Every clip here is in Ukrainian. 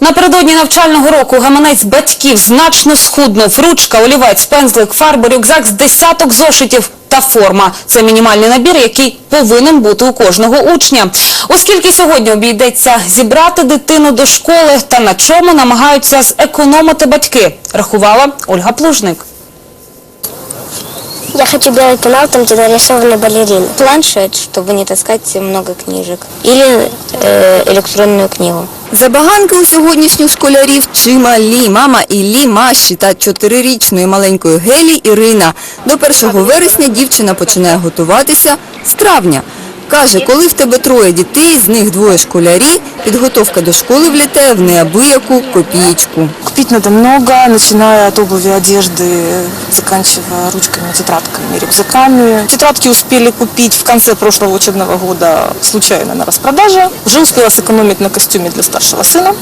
Напередодні навчального року гаманець батьків значно схуднув. Ручка, олівець, пензлик, фарби, рюкзак з десяток зошитів та форма. Це мінімальний набір, який повинен бути у кожного учня. Оскільки сьогодні обійдеться зібрати дитину до школи та на чому намагаються зекономити батьки, рахувала Ольга Плужник. Я хочу белый пенал, там где нарисованы балерины. планшет, чтобы не таскать много книжек. Или э, электронную книгу. Забаганки у сьогоднішніх школярів чималі. Мама Іллі, Маші та чотирирічної маленької Гелі Ірина. До 1 вересня дівчина починає готуватися з травня. Каже, коли в тебе троє дітей, з них двоє школярі, підготовка до школи влітає в неабияку копієчку. Купить надо много, начиная от обуви, одежды, заканчивая ручками, тетрадками, рюкзаками. Тетрадки успели купить в конце прошлого учебного года случайно на распродаже. Уже успела сэкономить на костюме для старшего сына.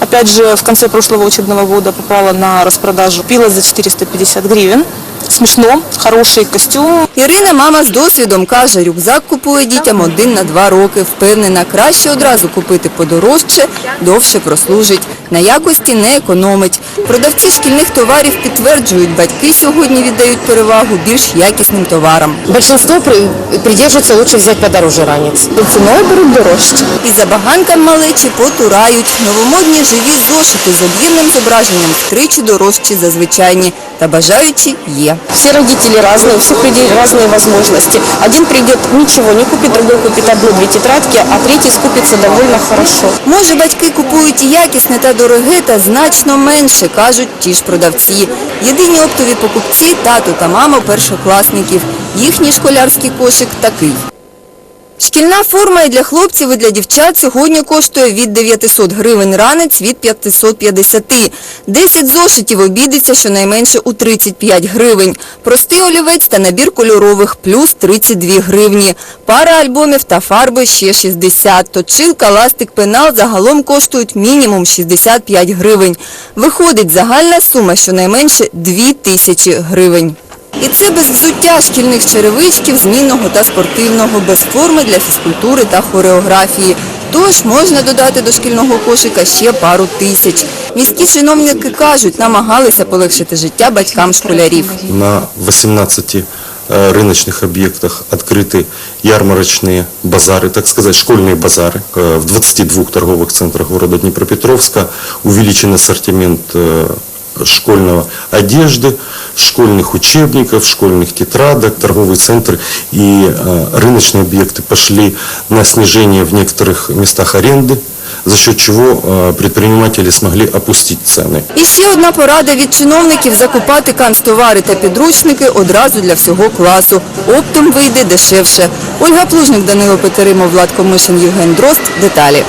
Опять же, в конце прошлого учебного года попала на распродажу пила за 450 гривен. Смешно, хороший костюм, Ірина, мама з досвідом, каже, рюкзак купує дітям один на два роки. Впевнена, краще одразу купити подорожче, довше прослужить. На якості не економить. Продавці шкільних товарів підтверджують, батьки сьогодні віддають перевагу більш якісним товарам. Большинство при- придерживается лучше взять подороже ранец. Ценой берут дорожче. І за забаганкам малечі потурають. Новомодні живі зошити з об'ємним зображенням втричі дорожчі за звичайні. Та бажаючі є. Все родители разные, у всех людей разные возможности. Один придет, ничего не купит, другой купит одну-две тетрадки, а третий скупится довольно хорошо. Може, батьки купують і якісне та дороге, та значно менше, кажуть ті ж продавці. Єдині оптові покупці – тато та мама першокласників. Їхній школярський кошик такий. Шкільна форма і для хлопців, і для дівчат сьогодні коштує від 900 гривень ранець, від 550. 10 зошитів обійдеться щонайменше у 35 гривень. Простий олівець та набір кольорових – плюс 32 гривні. Пара альбомів та фарби – ще 60. Точилка, ластик, пенал загалом коштують мінімум 65 гривень. Виходить загальна сума щонайменше 2 тисячі гривень. І це без взуття шкільних черевичків, змінного та спортивного, без форми для фізкультури та хореографії. Тож можна додати до шкільного кошика ще пару тисяч. Міські чиновники кажуть, намагалися полегшити життя батькам школярів. На 18 э, рыночных объектах открыты ярмарочные базары, так сказать, школьные базары. Э, В 22 торговых центрах города Днепропетровска увеличен ассортимент э, школьного одежды, школьных учебников, школьных тетрадок, торговые центры и э, рыночные объекты пошли на снижение в некоторых местах аренды, за счет чего э, предприниматели смогли опустить цены. І ще одна порада від чиновників – закупати канцтовари та підручники одразу для всього класу. Оптом вийде дешевше. Ольга Плужник, Данило Петеримов, Влад Комишин, Євген Дрозд. Деталі.